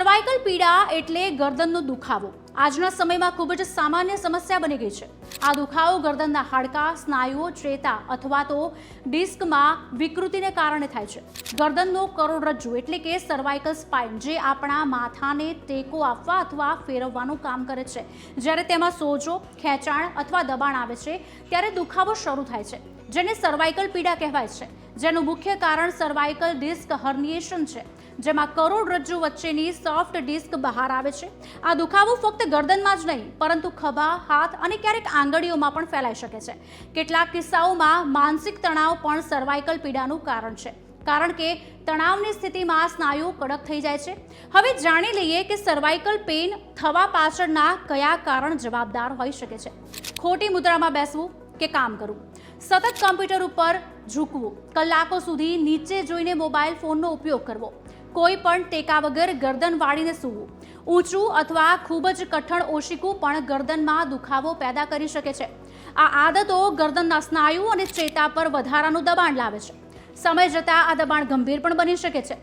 Cervical પીડા એટલે ગરદનનો દુખાવો. આજના સમયમાં ખૂબ જ સામાન્ય સમસ્યા બની ગઈ છે. આ દુખાવો ગરદનના હાડકાં, સ્નાયુઓ, ચેતા અથવા તો ડિસ્કમાં વિકૃતિને કારણે થાય છે. ગરદનનો કરોડરજ્જુ એટલે કે સર્વાઇકલ સ્પાઇન જે આપણા માથાને ટેકો આપવા અથવા ફેરવવાનું કામ કરે છે. જ્યારે તેમાં સોજો, ખેંચાણ અથવા દબાણ આવે છે, ત્યારે દુખાવો શરૂ થાય છે. જેને સર્વાઇકલ પીડા કહેવાય છે. જેનું મુખ્ય કારણ સર્વાઇકલ ડિસ્ક હર્નિએશન છે. જેમાં કરોડરજ્જુ વચ્ચેની સોફ્ટ ડિસ્ક બહાર આવે છે. આ દુખાવો ફક્ત ગરદનમાં જ નહીં, પરંતુ ખભા, હાથ અને ક્યારેક આંગળીઓમાં પણ ફેલાઈ શકે છે. કેટલાક કિસ્સાઓમાં માનસિક તણાવ પણ સર્વાઇકલ પીડાનું કારણ છે. કારણ કે તણાવની સ્થિતિમાં સ્નાયુ કડક થઈ જાય છે. હવે જાણી લઈએ કે સર્વાઇકલ પેઇન થવા પાછળના કયા કારણ જવાબદાર હોઈ શકે છે. ખોટી મુદ્રામાં બેસવું કે કામ કરવું? સતત કમ્પ્યુટર ઉપર ઝૂકવું. કલાકો સુધી નીચે જોઈને મોબાઈલ ફોનનો ઉપયોગ કરવો. કોઈ પણ ટેકા વગર ગરદન વાળીને સૂવું. ઊંચું અથવા ખૂબ જ કઠણ ઓશિકું પણ ગરદનમાં દુખાવો પેદા કરી શકે છે. આ આદતો ગરદનના સ્નાયુ અને ચેતા પર વધારાનું દબાણ લાવે છે. સમય જતાં આ દબાણ ગંભીર પણ બની શકે છે.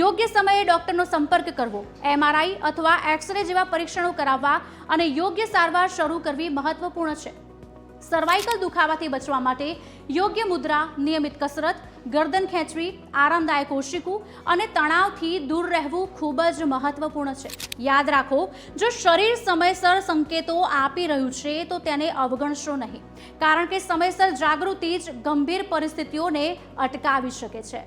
યોગ્ય સમયે ડોક્ટરનો સંપર્ક કરવો, એમઆરઆઈ અથવા એક્સરે જેવા પરીક્ષણો કરાવવા અને યોગ્ય સારવાર શરૂ કરવી મહત્વપૂર્ણ છે. સર્વાઇકલ દુખાવાથી બચવા માટે યોગ્ય મુદ્રા, નિયમિત કસરત, ગરદન ખેંચવી, આરામદાયક ઓશિકું અને તણાવથી દૂર રહેવું ખૂબ જ મહત્વપૂર્ણ છે. યાદ રાખો, જો શરીર સમયસર સંકેતો આપી રહ્યું છે, તો તેને અવગણશો નહીં. કારણ કે સમયસર જાગૃતિ જ ગંભીર પરિસ્થિતિઓને અટકાવી શકે છે.